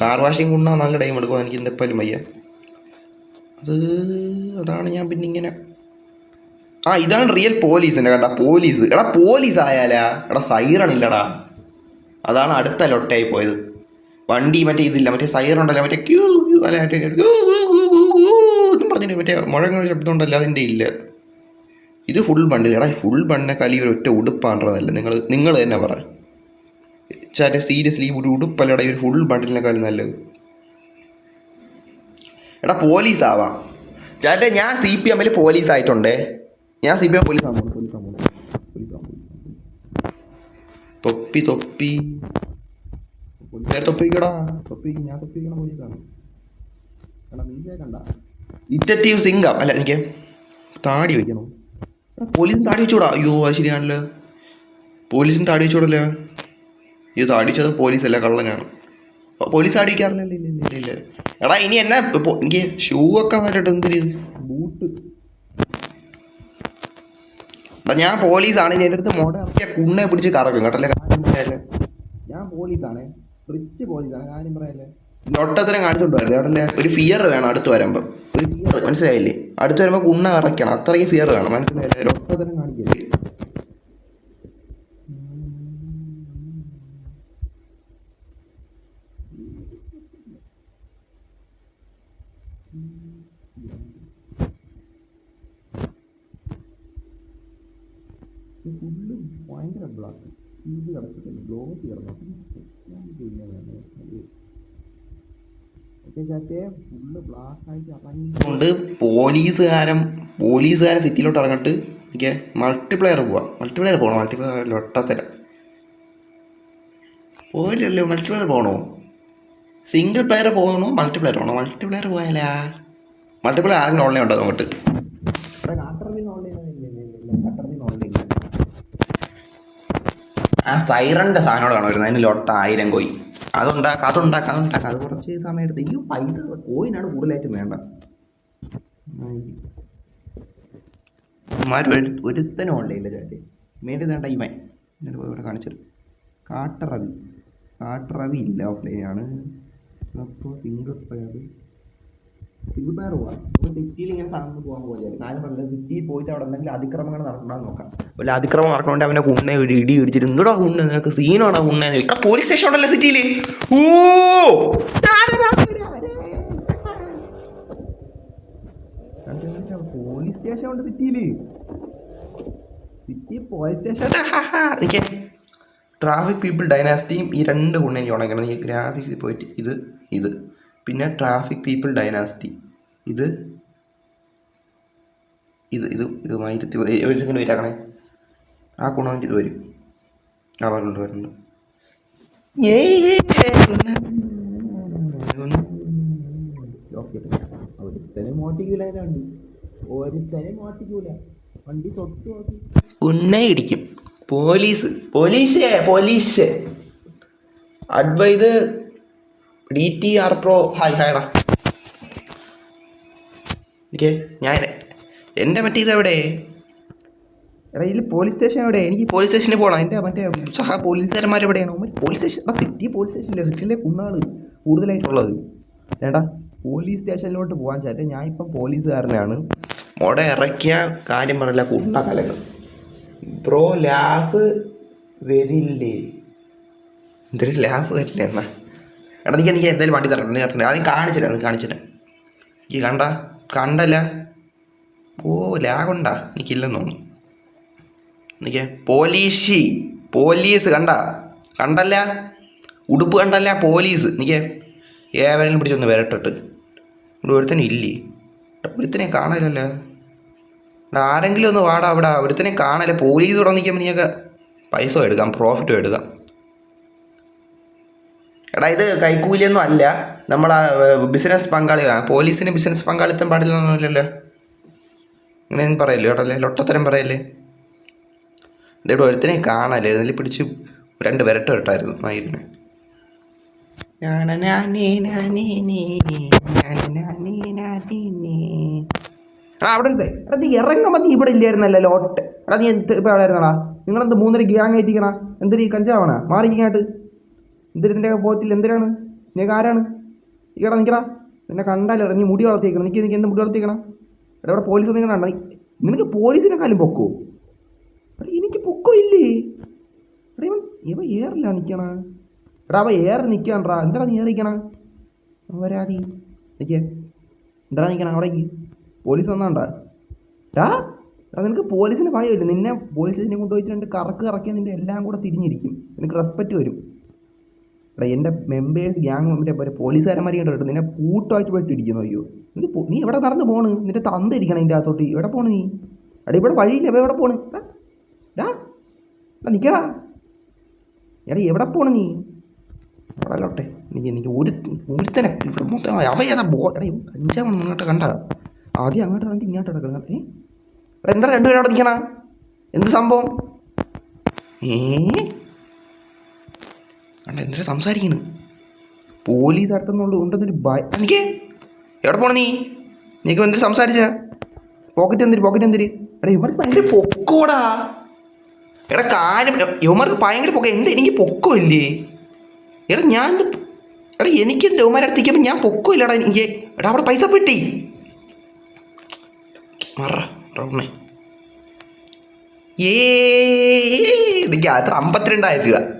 Car washing കൊണ്ടാ നല്ല time എടുക്കും എനിക്ക് എന്തെപ്പാലും വയ്യ. അത് അതാണ് ഞാൻ പിന്നെ ഇങ്ങനെ. ആ ഇതാണ് റിയൽ പോലീസിന്റെ കണ്ട. പോലീസ് എടാ പോലീസ് ആയാലാ. എടാ സൈറൺ ഇല്ലടാ. അതാണ് അടുത്ത ലൊട്ടയായി പോയത്. വണ്ടി മറ്റേ ഇതില്ല. മറ്റേ സൈറൺ ഉണ്ടല്ലോ. മറ്റേ ക്യൂ ക്യൂ അല്ല? മറ്റേ പറഞ്ഞിട്ട് മറ്റേ മുഴങ്ങ ശബ്ദം ഉണ്ടല്ലോ. അതിന്റെ ഇല്ല. ഇത് ഫുൾ ബണ്ടില്ല എടാ ഫുൾ ബണ്ണിനെ കലി ഒരു ഒറ്റ ഉടുപ്പാണ്ടതല്ല നിങ്ങൾ നിങ്ങൾ തന്നെ പറ. ചാറ്റെ സീരിയസ്ലി ഒരു ഉടുപ്പല്ലട ഒരു ഫുൾ ബണ്ടിലിനെക്കാളും നല്ലത്. എടാ പോലീസ് ആവാം. ചേട്ടാ ഞാൻ സി പി എമ്മിൽ പോലീസ് ആയിട്ടുണ്ടേ. ഞാൻ സി പി എം പോലീസ് ആവുന്നു പോലീസ് ആവുന്നു തൊപ്പി തൊപ്പി. പോലീസുകാർ തൊപ്പിക്കടാ. തൊപ്പി ഞാൻ തൊപ്പിക്കണ പോലീസാണ് എടാ നീ സിംഗം അല്ല എനിക്ക് താടി വെക്കണം. പോലീസും താടി വെച്ചൂടാ. അയ്യോ അത് ശരിയാണല്ലോ. പോലീസും താടി വെച്ചൂടല്ലോ? ഇത് താടിച്ചത് പോലീസല്ല കള്ളനാണ്. പോലീസ് അടിക്കാറില്ല ഇല്ല ഇല്ല എടാ ഇനി എന്നാ? ഇപ്പൊ എനിക്ക് ഷൂ ഒക്കെ മാറ്റിട്ട് എന്തൊരു ബൂട്ട്. ഞാൻ പോലീസാണ്. ഇനി എന്റെ അടുത്ത് മോഡ ഇറക്കിയ കുണ്ണെ പിടിച്ച് കറക്കും കേട്ടല്ലേ കാര്യം പറയാല്ലേ? ഞാൻ പോലീസാണ്. റിച്ച് പോലീസാണ്. കാര്യം പറയാല്ലേ? ലൊട്ടത്തരം കാണിച്ചോണ്ട് വരല്ലേ കേട്ടല്ലേ ഒരു ഫിയർ വേണം അടുത്ത് വരുമ്പോൾ ഒരു ഫിയർ. മനസ്സിലായില്ലേ? അടുത്ത് വരുമ്പോൾ കുണ്ണ കറക്കണം. അത്രയും ഫിയർ വേണം. മനസ്സിലായില്ലേ? ലൊട്ടത്തരം കാണിക്കല്ലേ ഫുള്ള് ഭയങ്കര ബ്ലാക്ക് ഇത് കിടക്കത്തില്ല ഗ്ലോ ഇറങ്ങിക്കൊണ്ട് പോലീസുകാരൻ പോലീസുകാരൻ സിറ്റിയിലോട്ട് ഇറങ്ങിട്ട്. എനിക്ക് മൾട്ടിപ്ലെയർ പോവാം. മൾട്ടിപ്ലെയർ പോകണം മൾട്ടിപ്ലെയർ ഒട്ടത്തര പോയില്ലല്ലോ മൾട്ടിപ്ലെയർ പോകണോ സിംഗിൾ പ്ലെയർ പോകണോ മൾട്ടിപ്ലെയർ പോകണോ മൾട്ടിപ്ലെയർ പോയാലാ? മൾട്ടിപ്ലെയർ ആരെങ്കിലും ഓൺലൈൻ ഉണ്ടോ അങ്ങോട്ട്? ആ സൈറന്റെ സാധനം കാണും വരുന്നത് അതിന് ലോട്ട ആയിരം കോയി. അതുണ്ടാക്കാം അതുണ്ടാക്കാം അതുണ്ടാക്കാം അത് കുറച്ച് സമയം എടുത്ത് ഈ പൈസ കോയിനാണ് കൂടുതലായിട്ടും വേണ്ട ഒരു ഒരുത്തനും ഓൺലൈനില്ല ചേട്ടി മേടി വേണ്ട ഇവൻ. എന്നിട്ട് ഇവിടെ കാണിച്ചത് കാട്ടറവി. കാട്ടറവി ഇല്ല ഓഫ്ലൈനാണ് അപ്പോൾ സിംഗിൾ പ്ലെയർ സിംഗിൾ പ്ലെയർ പോവാം അപ്പോൾ സിറ്റിയിൽ ഇങ്ങനെ സാധനം പോകാൻ പോലെ കാര്യം പറഞ്ഞത് സിറ്റിയിൽ പോയിട്ട് അവിടെ എന്തെങ്കിലും അതിക്രമങ്ങൾ നടക്കണമെന്ന് നോക്കാം. വല്ല അതിക്രമം നടക്കണോണ്ട് അവനെ കുണ്ണെ ഇടി ഇടിച്ചിട്ട് എന്തുടാ കുണ്ണ നിനക്ക് സീനാണോ കുണ്ണെ പോലീസ് സ്റ്റേഷൻ ഉണ്ടല്ലോ സിറ്റിയിൽ ഓ പോലീസ് സ്റ്റേഷൻ ഉണ്ട് സിറ്റിയിൽ city police station traffic people ഡൈനാസ്റ്റിയും ഈ രണ്ട് ഗുണം എനിക്ക് ഉണക്കണം. ഈ ഗ്രാഫിക്സിൽ പോയിട്ട് ഇത് ഇത്. പിന്നെ ട്രാഫിക് പീപ്പിൾ ഡൈനാസ്റ്റി ഇത് ഇത് ഇത് ഇത് ആയിരത്തി ഒരു സെക്കൻഡ് വെയിറ്റ് ആക്കണേ. ആ ഗുണം ഇത് വരും. ആ പറഞ്ഞു വരുന്നുണ്ട് ഉന്നെ ഇടിക്കും. Police. Police police. Advait D T R pro hi ഹായടാ okay ഞാൻ എന്റെ മറ്റേ ഇതെവിടെ എടാ ഇതിൽ പോലീസ് സ്റ്റേഷൻ എവിടെ? എനിക്ക് പോലീസ് സ്റ്റേഷനിൽ പോകണം എന്റെ മറ്റേ സഹ പോലീസുകാരന്മാർ എവിടെയാണ്? പോലീസ് സ്റ്റേഷൻ ആ സിറ്റി പോലീസ് സ്റ്റേഷനിലെ സിറ്റിയിലെ കുന്നാണ് കൂടുതലായിട്ടുള്ളത്. ഏട്ടാ പോലീസ് സ്റ്റേഷനിലോട്ട് പോകാൻ ചാറ്റ ഞാൻ ഇപ്പം പോലീസുകാരനാണ്. മോടെ ഇറക്കിയ കാര്യം പറയില്ല കുണ്ണ കലങ്ങൾ ബ്രോ ലാഫ് വരില്ലേ? എന്തൊരു ലാഫ് വരില്ല എന്നാ? എടാ നീ എനിക്ക് എന്തായാലും വണ്ടി തരണം നീ തരണ്ടേ ആദ്യം കാണിച്ചില്ല നീ കാണിച്ചില്ല എനിക്ക് കണ്ട കണ്ടല്ല. ഓ ലാഗുണ്ടാ എനിക്കില്ലെന്ന് തോന്നുന്നു. എനിക്ക് പോലീസ് പോലീസ് കണ്ട? കണ്ടല്ല? ഉടുപ്പ് കണ്ടല്ല പോലീസ്. എനിക്ക് ഏവനെങ്കിലും പിടിച്ചൊന്ന് വരട്ടിട്ട്. ഇവിടെ ഒരുത്തനും ഇല്ലേ? ഒരുത്തനെ കാണലല്ല ആരെങ്കിലും ഒന്ന് വാടാ അവിടെ. ഒരുത്തനെ കാണല്ലേ പോലീസ് തുടങ്ങിക്കുമ്പോൾ നീ നീയൊക്കെ പൈസ എടുക്കാം പ്രോഫിറ്റും എടുക്കാം. എടാ ഇത് കൈക്കൂലിയൊന്നും അല്ല. നമ്മൾ ബിസിനസ് പങ്കാളികളാണ്. പോലീസിന് ബിസിനസ് പങ്കാളിത്തം പാടില്ലെന്നൊന്നുമില്ലല്ലോ അങ്ങനെയൊന്നും പറയല്ലോ കേട്ടല്ലേ ലൊട്ടത്തരം പറയല്ലേ? ഇവിടെ ഒരുത്തിനെ കാണാല്ലേ? ഇതിൽ പിടിച്ച് രണ്ട് വിരട്ട് ഇട്ടായിരുന്നു നായിരിനെ ആ അവിടെ ഉണ്ട് എടാ നീ ഇറങ്ങുമ്പോൾ നീ ഇവിടെ ഇല്ലായിരുന്നല്ലേ ലോട്ട്. എടാ നീ എന്ത് ഇപ്പോൾ എവിടെ ആയിരുന്നടാ? നിങ്ങളെന്ത് മൂന്നര ഗ്യാങ് ആയിട്ടിരിക്കണ? എന്തിനീ കഞ്ചാവണ? മാറിയിരിക്കാനായിട്ട് ഇതിന്റെ പോറ്റിൽ എന്തിനാണ്? നിനക്ക് ആരാണ്? ഈടാ നിൽക്കടാ? നിന്നെ കണ്ടാലോ നീ മുടി വളർത്തിയേക്കണം. നിനക്ക് എനിക്ക് എന്ത് മുടി വളർത്തിക്കണം എടാ ഇവിടെ പോലീസ് ഒന്നും കണ്ട നിനക്ക് പോലീസിനെക്കാളും പൊക്കോ? എനിക്ക് പൊക്കോ ഇല്ലേ? ഇവൻ ഇവ ഏറില്ല നിൽക്കണ എടാ അവ ഏറെ നിൽക്കാണ്ടാ എന്താടാ നീ ഏറിക്കണ വരാതി നിൽക്കേ എന്താടാ നിൽക്കണം അവിടേക്ക്? പോലീസ് വന്നാണ്ടാ. എടാ നിനക്ക് പോലീസിന് ഭയമില്ല. നിന്നെ പോലീസിനെ കൊണ്ടുപോയിട്ട് രണ്ട് കറക്ക് കറക്കിയാൽ നിന്റെ എല്ലാം കൂടെ തിരിഞ്ഞിരിക്കും. നിനക്ക് റെസ്പെക്റ്റ് വരും. എടാ എന്റെ മെമ്പേഴ്സ് ഗ്യാങ് മെമ്പറെ പോലെ പോലീസുകാരന്മാർ കണ്ടോ നിന്നെ കൂട്ടുമായിട്ട് പോയിട്ട് ഇടിക്കുന്നു അയ്യോ നീ നീ എവിടെ നടന്ന് പോണ്? നിന്റെ തന്ത ഇരിക്കണം ഇതിന്റെ അകത്തോട്ട്. എവിടെ പോണ് നീ? എടാ ഇവിടെ വഴിയില്ല എവിടെ പോണ്? എടാ, നിൽക്കടാ എടാ എവിടെ പോണ് നീ? അവിടെല്ലോട്ടെ എനിക്ക് എനിക്ക് ഒരു ഒരുത്തനെ അവയതാ ബോ എടാ അഞ്ചാമണം ഇങ്ങോട്ട് കണ്ട. ആദ്യം അങ്ങോട്ട് ഇറങ്ങി ഇങ്ങോട്ട് കിടക്കണം ഏ? എടാ എന്താ രണ്ടുപേരും അവിടെ നിൽക്കണ എന്ത് സംഭവം? ഏ? അല്ല എന്തിനാ സംസാരിക്കണ്. പോലീസ് അടുത്തുനിന്നുള്ള ഉണ്ടെന്നൊരു ഭയ എനിക്ക് എവിടെ പോണ നീ? നീക്ക് എന്തിനു സംസാരിച്ച? പോക്കറ്റ് എന്തിരി പോക്കറ്റ് എന്തിരി എടാ ഇവർക്ക് ഭയങ്കര പൊക്കോടാ. എടാ കാര്യം ഇവന്മാർക്ക് ഭയങ്കര പൊക്ക. എന്ത് എനിക്ക് പൊക്കോ ഇല്ലേ? എടാ ഞാൻ എന്ത് എടാ എനിക്ക് എന്ത് ഇവന്മാരെ അടുത്തേക്കുമ്പോൾ ഞാൻ പൊക്കോ ഇല്ലടാ എനിക്ക്. എടാ അവിടെ പൈസ പെട്ടി. മറ ഏ എനിക്ക് അത്ര അമ്പത്തിരണ്ടായിരം രൂപ.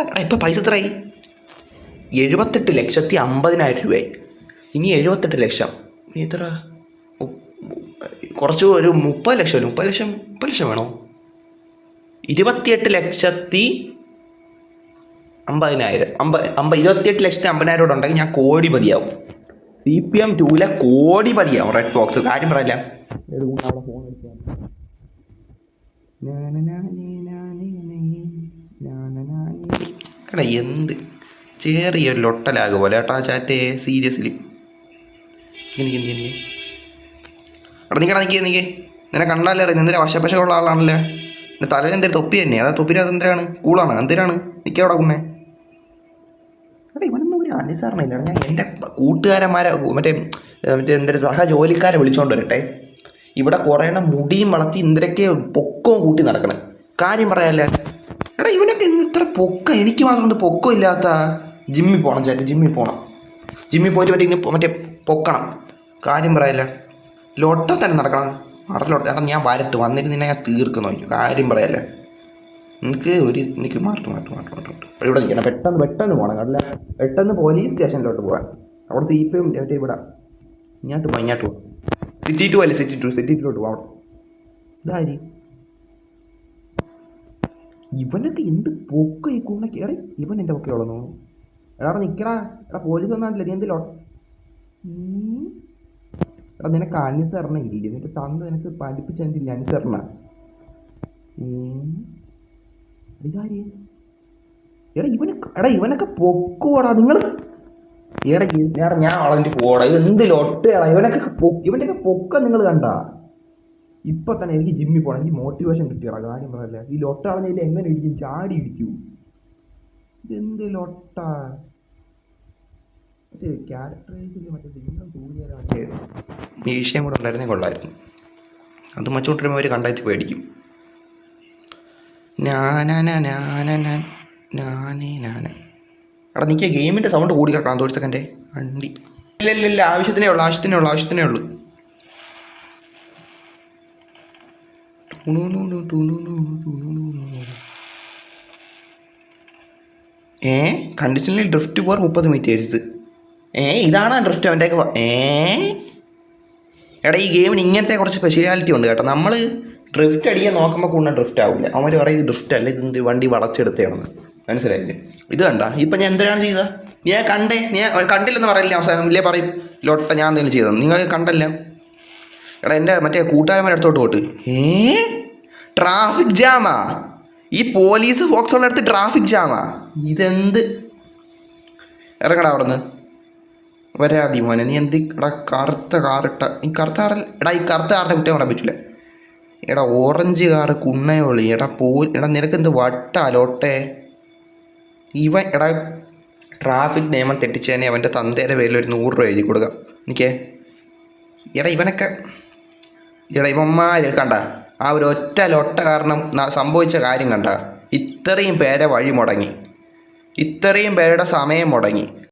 എടാ ഇപ്പം പൈസ എത്രയായി? എഴുപത്തെട്ട് ലക്ഷത്തി അമ്പതിനായിരം രൂപയായി. ഇനി എഴുപത്തെട്ട് ലക്ഷം. ഇനി എത്ര? കുറച്ച് ഒരു മുപ്പത് ലക്ഷം മുപ്പത് ലക്ഷം മുപ്പത് ലക്ഷം വേണോ? ഇരുപത്തിയെട്ട് ലക്ഷത്തി അമ്പതിനായിരം അമ്പ അമ്പ ഇരുപത്തിയെട്ട് ലക്ഷത്തി അമ്പതിനായിരം കൂടെ ഉണ്ടെങ്കിൽ ഞാൻ കോടിപതിയാവും. സി പി എം ടൂലെ കോടിപതിയാവും റെഡ് ഫോക്സ് കാര്യം പറയില്ല. എടാ എന്ത്? ചെറിയൊരു ലൊട്ടലാഗ് പോലെ കേട്ടോ ആ ചാറ്റേ സീരിയസ്ലി. എനിക്ക് എനിക്ക് എടാ നിൽക്കടാ നിൽക്കേ നിൽക്കേ നിന്നെ കണ്ടാലേ അറിയാം. എന്തിനാ വശപ്പശമുള്ള ആളാണല്ലേ? എന്റെ തലയിൽ എന്തൊരു തൊപ്പി തന്നെ. അതാ തൊപ്പിന് അത് എന്തിനാണ്? കൂളാണ്. എന്തിനാണ്? നിൽക്കവിടെ കുണ്ണേ. എടാ ഇവനൊന്നും ഒരു ഞാൻ എന്റെ കൂട്ടുകാരന്മാരെ മറ്റേ മറ്റേ എന്തൊരു സഹ ജോലിക്കാരെ വിളിച്ചുകൊണ്ട് വരട്ടെ. ഇവിടെ കുറേ എണ്ണം മുടിയും വളർത്തി ഇന്ദ്രക്കെ പൊക്കവും കൂട്ടി നടക്കണം. കാര്യം പറയാല്ലേ? എടാ ഇവനൊക്കെ ഇന്ന് ഇത്ര പൊക്ക. എനിക്ക് മാത്രം എന്ത് പൊക്കം ഇല്ലാത്ത ജിമ്മിൽ പോകണം ചേട്ടൻ ജിമ്മിൽ പോകണം ജിമ്മിൽ പോയിട്ട് മറ്റേ ഇങ്ങനെ മറ്റേ പൊക്കണം. കാര്യം പറയല്ല ലോട്ടോ തന്നെ നടക്കണം. അറ ലൊട്ട എടാ ഞാൻ വരട്ട് വന്നിട്ട് നിന്നെ ഞാൻ തീർക്കുന്നു നോക്കി കാര്യം പറയല്ലേ എനിക്ക് ഒരു എനിക്ക് മാറ്റി മാറ്റി മാറ്റി മാറ്റി ഇവിടെ നിൽക്കണം പെട്ടെന്ന് പെട്ടെന്ന് പോകണം കണ്ടില്ല പെട്ടെന്ന് പോലീസ് സ്റ്റേഷനിലോട്ട് പോകാൻ അവിടെ സി പി എം മറ്റേ ഇവിടെ. ഇങ്ങോട്ട് പോകാം ഇങ്ങോട്ട് പോകാം സിറ്റി ടു അല്ലേ സിറ്റി ടു? സിറ്റി ടുലോട്ട് അവിടെ. ഇതാരി? ഇവനൊക്കെ എന്ത് പൊക്ക ഈ കുണ്ണൊക്കെ എടേ ഇവൻ എന്റെ ഒക്കെ ഉള്ളു എടാ നിൽക്കടാ എടാ പോലീസ് ഒന്നാണ്ടില്ല നീ എന്തിലോ? എടാ നിനക്ക് അനുസരണ ഇല്ല? നിനക്ക് തന്ന് നിനക്ക് പഠിപ്പിച്ചെന്തില്ല അനുസരണ ഇതാര്? എടാ ഇവന് എടാ ഇവനൊക്കെ പൊക്കുവാടാ നിങ്ങൾ എടാ ഞാൻ അളഞ്ഞിട്ട് പോടാ ഇത് എന്ത് ലൊട്ടയാടാ ഇവനൊക്കെ ഇവന്റെയൊക്കെ പൊക്ക നിങ്ങൾ കണ്ടാ. ഇപ്പൊ തന്നെ എനിക്ക് ജിമ്മിൽ പോകണം എനിക്ക് മോട്ടിവേഷൻ കിട്ടിയടാ കാര്യം പറയല്ലേ ഈ ലൊട്ട കളഞ്ഞതിൽ എങ്ങനെ ഇരിക്കും? ചാടി ഇരിക്കൂ. ഇതെന്ത് ലോട്ട മറ്റേ കൂടെ ഉണ്ടായിരുന്നേ കൊള്ളായിരുന്നു. അത് മച്ചോട്ടിരുമ്പോൾ അവർ കണ്ടായി പേടിക്കും. ഞാനാന നിൽക്കുക ഗെയിമിന്റെ സൗണ്ട് കൂടി കിടക്കണം തോടി സെക്കൻഡേ വണ്ടി ഇല്ല ഇല്ല ഇല്ല. ആവശ്യത്തിനേ ഉള്ളൂ ആവശ്യത്തിനേ ഉള്ളൂ ആവശ്യത്തിനേ ഉള്ളൂ. ഏ? കണ്ടീഷനിൽ ഡ്രിഫ്റ്റ് പോർ മുപ്പത് മീറ്റേഴ്സ് ഏ ഇതാണ് ഡ്രിഫ്റ്റ് അവന്റെ ഏ? എടാ ഈ ഗെയിമിന് ഇങ്ങനത്തെ കുറച്ച് സ്പെഷ്യാലിറ്റി ഉണ്ട് കേട്ടോ. നമ്മൾ ഡ്രിഫ്റ്റ് അടിക്കാൻ നോക്കുമ്പോൾ കൂടുതൽ ഡ്രിഫ്റ്റ് ആവില്ല അവന്മാർ പറയും ഡ്രിഫ്റ്റ് അല്ല ഇത് വണ്ടി വളച്ചെടുത്തതാണെന്ന്. മനസ്സിലായില്ലേ? ഇത് കണ്ട? ഇപ്പം ഞാൻ എന്തിനാണ് ചെയ്തത്? ഞാൻ കണ്ടേ ഞാൻ കണ്ടില്ലെന്ന് പറയില്ല അവസാനം? ഇല്ലേ പറയും ലോട്ട ഞാൻ എന്തെങ്കിലും ചെയ്തത് നിങ്ങൾ കണ്ടല്ല? എടാ എന്റെ മറ്റേ കൂട്ടുകാരന്മാരെ അടുത്തോട്ട് പോട്ട്. ഏ? ട്രാഫിക് ജാമാ. ഈ പോലീസ് ഫോക്സോളിന്റെ അടുത്ത് ട്രാഫിക് ജാമാ. ഇതെന്ത്? ഇറങ്ങടാ അവിടെ നിന്ന് വരാതി മോനെ നീ എന്ത് എടാ കറുത്ത കാറിട്ട ഈ കറുത്ത കാറിൽ എടാ ഈ കറുത്ത കാറിന്റെ കുറ്റം പറയാൻ പറ്റില്ല എടാ ഓറഞ്ച് കാറ് കുണ്ണയോളി എടാ പോ എടാ നിനക്ക് എന്ത് വട്ടാ ലോട്ടെ? ഇവൻ എടാ ട്രാഫിക് നിയമം തെറ്റിച്ചതിനെ അവന്റെ തന്തേരെ പേരിൽ ഒരു നൂറ് രൂപ എഴുതി കൊടുക്കാം. എനിക്കേ എടാ ഇവനൊക്കെ എടാ ഇവന്മാര് കണ്ട. ആ ഒരു ഒറ്റ ലൊട്ട കാരണം സംഭവിച്ച കാര്യം കണ്ട. ഇത്രയും പേരെ വഴി മുടങ്ങി. ഇത്രയും പേരുടെ സമയം മുടങ്ങി.